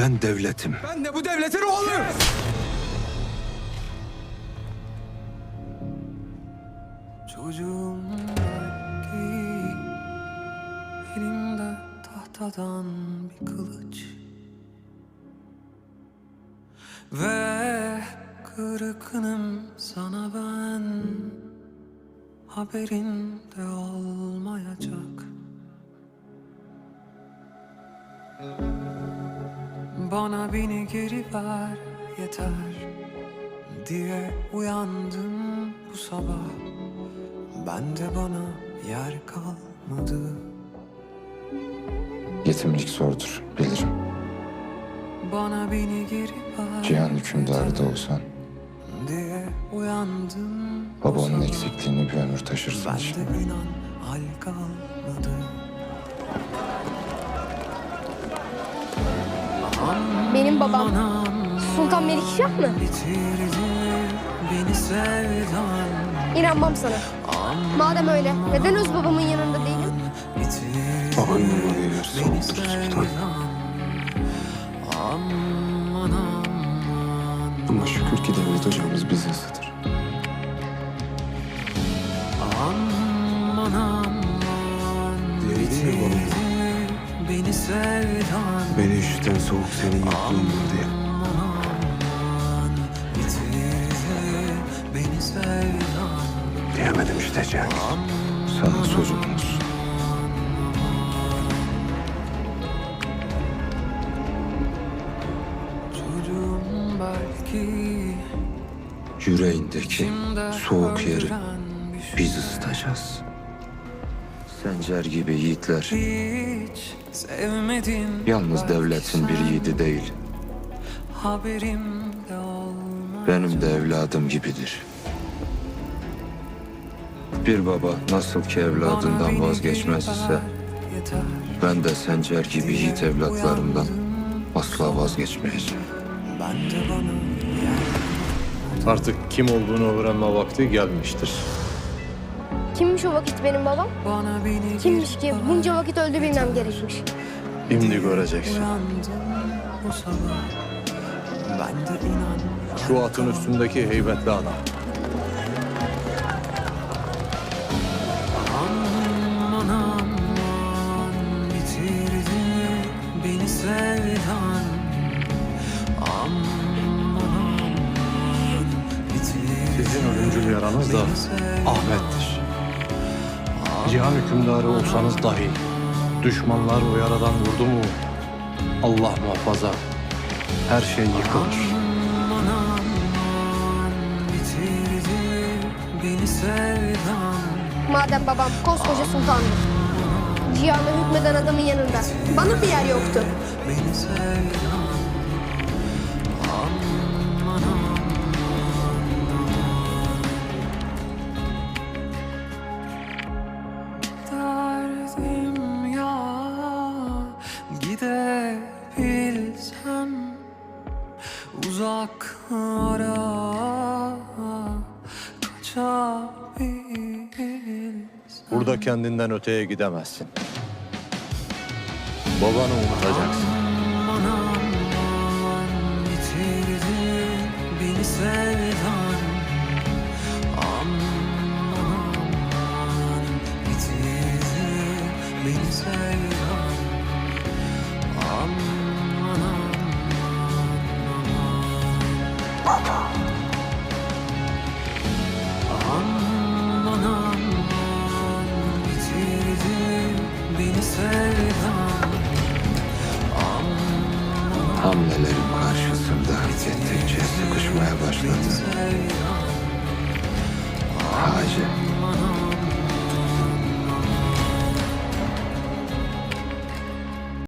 Ben devletim. Ben de bu devletin oğluyum. Çocuğum belki elimde tahtadan bir kılıç Ve kırıkınım sana ben haberin de olmayacak Bana beni geri ver yeter diye uyandım bu sabah. Ben de bana yer kalmadı. Yetimlik zordur, bilirim. Bana beni geri ver Cihan hükümdarı da olsan, diye uyandım babanın eksikliğini bir ömür taşırsın Ben içinde. de inan hal kalmadı Benim babam Sultan Melikşah mı? İnanmam sana. Madem öyle neden öz babamın yanında değilim? Yer beni soğuktur sultan. Ama şükür ki devlet ocağımız bizi ısıtır. Aman aman Beni üşüten soğuk senin. Bitirdi beni sevdan Diyemedim işte Cengiz. Sana sözümüz. Yüreğindeki soğuk yeri biz ısıtacağız. Sencer gibi yiğitler yalnız devletin bir yiğidi değil, Haberim de olmaz benim de evladım gibidir. Bir baba nasıl ki evladından vazgeçmez ise ben de Sencer gibi yiğit evlatlarımdan asla vazgeçmeyeceğim. Ben de bana Artık kim olduğunu öğrenme vakti gelmiştir. Kimmiş o vakit benim babam? Kimmiş ki bunca vakit öldü bilmem gerekmiş. Şimdi göreceksin. Şu atın üstündeki heybetli adam. Sizin ölümcül yaranız da Ahmet'tir. Cihan hükümdarı olsanız dahi düşmanlar o yaradan vurdu mu Allah muhafaza her şey yıkılır. Aman aman bitirdi beni sevdan Madem babam koskoca sultandır. Cihan'a hükmeden adamın yanında. Bana bir yer yoktu. beni sevdan uzaklara kaçabilsem Burada kendinden öteye gidemezsin. Babanı unutacaksın. Aman aman bitirdi beni sevdan Aman aman bitirdi beni sevdan Aman aman bitirdi beni sevdan. Hamlelerim karşısında gittikçe sıkışmaya başladı. Sevdan